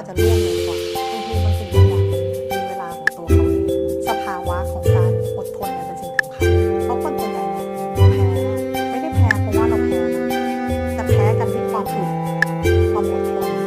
อาจจะล่วงเลยก่อนบางทีบางสิ่งบางอย่างเป็นเวลาของตัวเขาเองสภาวะของการอดทนเนี่ยเป็นสิ่งสำคัญเพราะคนส่วนใหญ่เนี่ยแพ้ไม่ได้แพ้เพราะว่าเราแพ้นะแต่แพ้กันที่ความฝืนความอดทน